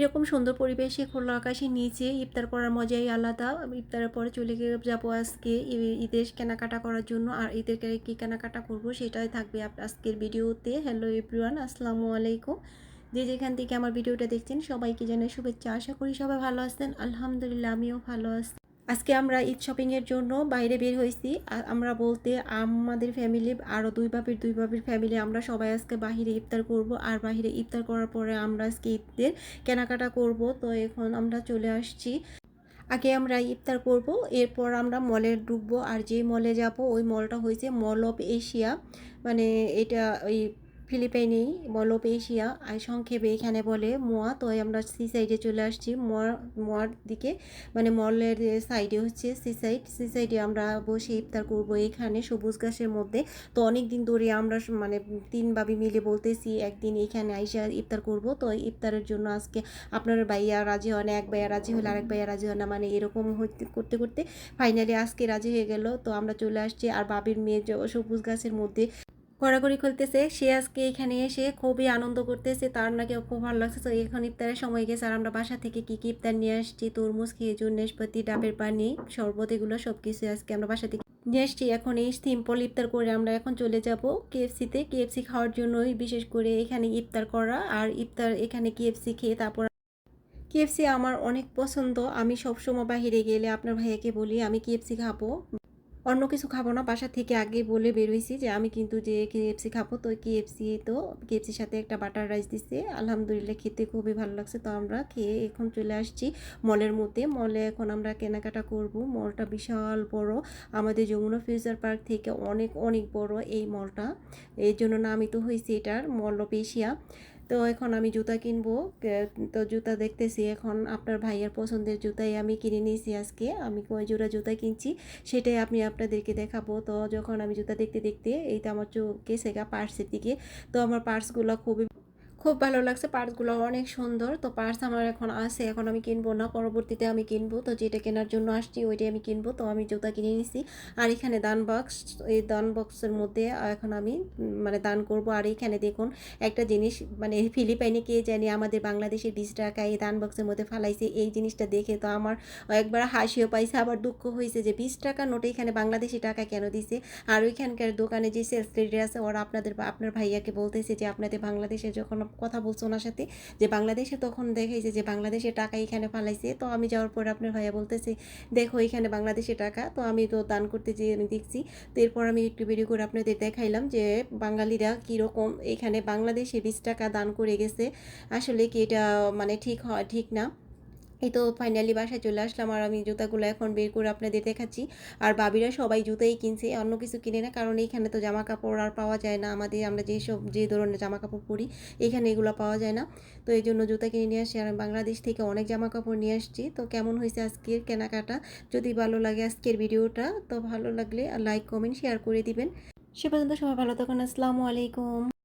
এরকম সুন্দর পরিবেশে খোলা আকাশের নিচে ইফতার করার মজাই আলাদা। ইফতারের পরে চলে গিয়ে যাব আজকে ঈদের কেনাকাটা করার জন্য। আর ঈদের কী কেনাকাটা করব সেটাই থাকবে আজকের ভিডিওতে। হ্যালো এভরিওয়ান আসসালামু আলাইকুম। যে যেখান থেকে আমার ভিডিওটা দেখছেন সবাইকে জানাই শুভেচ্ছা। আশা করি সবাই ভালো আছেন। আলহামদুলিল্লাহ, আমিও ভালো আছি। আজকে আমরা ঈদ শপিংয়ের জন্য বাইরে বের হয়েছি। আমরা বলতে আমাদের ফ্যামিলি আরও দুই বাপির দুই বাপির ফ্যামিলি আমরা সবাই আজকে বাহিরে ইফতার করব। আর বাহিরে ইফতার করার পরে আমরা আজকে ঈদের কেনাকাটা করব। তো এখন আমরা চলে আসছি। আগে আমরা ইফতার করব, এরপর আমরা মলে ঢুকবো। আর যে মলে যাব, ওই মলটা হয়েছে মল অফ এশিয়া। মানে এটা ওই ফিলিপাইনেই মল অফ এশিয়া আর সংক্ষেপে এখানে বলে মোয়া। তো আমরা সি সাইডে চলে আসছি। মোয়ার মোয়ার দিকে মানে মলের সাইডে হচ্ছে সি সাইড। সি সাইডে আমরা বসে ইফতার করব এখানে সবুজ গাছের মধ্যে। তো অনেক দিন ধরে আমরা মানে তিন ভাবি মিলে বলতেছি, একদিন এখানে আইসা ইফতার করব। তো ইফতারের জন্য আজকে আপনার ভাইয়া রাজি হয় না, এক ভাইয়া রাজি হলে আরেক ভাইয়া রাজি হয় না মানে এরকম করতে করতে ফাইনালি আজকে রাজি হয়ে গেল। তো আমরা চলে আসছি। আর বাবির মেয়ে সবুজ গাছের মধ্যে গড়াগড়ি খুলতেছে সে আজকে এখানে এসে খুবই আনন্দ করতেছে। তার নাকি খুব ভালো লাগছে। তো এখন ইফতারের সময় গেছে আর আমরা বাসা থেকে কি কি ইফতার নিয়ে আসছি, তরমুজ, খেজুর নেশপাতি ডাবের পানি, শরবত এগুলো সব কিছু আজকে আমরা বাসা থেকে নিয়ে আসছি। এখন এই সিম্পল ইফতার করে আমরা এখন চলে যাব কেএফসিতে কেএফসি খাওয়ার জন্যই বিশেষ করে এখানে ইফতার করা আর ইফতার এখানে কেএফসি খেয়ে তারপর কেএফসি আমার অনেক পছন্দ। আমি সবসময় বাইরে গেলে আপনার ভাইয়াকে বলি, আমি কেএফসি খাব। অন্য কিছু খাব না। বাসা থেকে আগে বলে বেরোইছি যে, আমি কিন্তু যে কেএফসি খাব, তো কেএফসি তো কেএফসির সাথে একটা বাটার রাইস দিছে। আলহামদুলিল্লাহ খেতে খুবই ভালো লাগছে। তো আমরা খেয়ে এখন চলে আসছি মলের মধ্যে। মলে এখন আমরা কেনাকাটা করব। মলটা বিশাল বড়। আমাদের যমুনা ফিউচার পার্ক থেকে অনেক অনেক বড় এই মলটা এই জন্য নামিত হয়েছে এটার। মল অফ এশিয়া তো এখন আমি জুতা কিনবো। তো জুতা দেখতেছি এখন আপনার ভাইয়ের পছন্দের জুতাই আমি কিনে নিয়েছি আজকে। আমি কয় জোড়া জুতা কিনছি, সেটাই আমি আপনাদেরকে দেখাবো। তো যখন আমি জুতা দেখতে দেখতে এইটা আমার চোখ গেছে গা পার্সের দিকে। তো আমার পার্সগুলো খুবই খুব ভালো লাগছে। পার্সগুলো অনেক সুন্দর। তো পার্স আমার এখন আছে, এখন আমি কিনবো না। পরবর্তীতে আমি কিনবো। তো যেটা কেনার জন্য আসছি, ওইটাই আমি কিনবো। তো আমি জুতা কিনে নিছি। আর এখানে দান বক্স এই দান বক্সের মধ্যে এখন আমি মানে দান করব। আর এখানে দেখুন, একটা জিনিস মানে ফিলিপাইনে কে জানি আমাদের বাংলাদেশের বিশ টাকা এই দান বক্সের মধ্যে ফালাইছে। এই জিনিসটা দেখে তো আমার একবার হাসিও পাইছে, আবার দুঃখ হয়েছে যে বিশ টাকা নোটে এখানে বাংলাদেশি টাকা কেন দিছে? আর ওইখানকার দোকানে যে সেলস লেডি আছে, ওরা আপনাদের আপনার ভাইয়াকে বলতেছে যে আপনাদের বাংলাদেশে যখন কথা বলছে ওনার সাথে যে বাংলাদেশে তখন দেখাইছে যে বাংলাদেশে টাকা এখানে ফালাইছে। তো আমি যাওয়ার পর আপনার ভাইয়া বলতেছে, দেখো, এখানে বাংলাদেশে টাকা। তো আমি তো দান করতে যেয়ে আমি দেখছি। তো এরপর আমি একটু ভিডিও করে আপনাদের দেখাইলাম যে বাঙালিরা কীরকম এখানে বাংলাদেশে বিশ টাকা দান করে গেছে। আসলে কি এটা মানে ঠিক হয় ঠিক না? এই তো ফাইনালি বাসায় চলে আসলাম আর আমি জুতাগুলো এখন বের করে আপনাদের দেখাচ্ছি। আর বাবিরা সবাই জুতাই কিনছে, অন্য কিছু কিনে না, কারণ এইখানে তো জামা কাপড় আর পাওয়া যায় না। আমাদের, আমরা যেসব, যে ধরনের জামা কাপড় পরি, এখানে এগুলো পাওয়া যায় না। তো এই জন্য জুতা কিনে নিয়ে আসছি। আর আমি বাংলাদেশ থেকে অনেক জামা কাপড় নিয়ে আসছি। তো কেমন হয়েছে আজকের কেনাকাটা? যদি ভালো লাগে আজকের ভিডিওটা, তো ভালো লাগলে লাইক কমেন্ট শেয়ার করে দিবেন। সে পর্যন্ত সবাই ভালো থাকুন। আসসালামু আলাইকুম।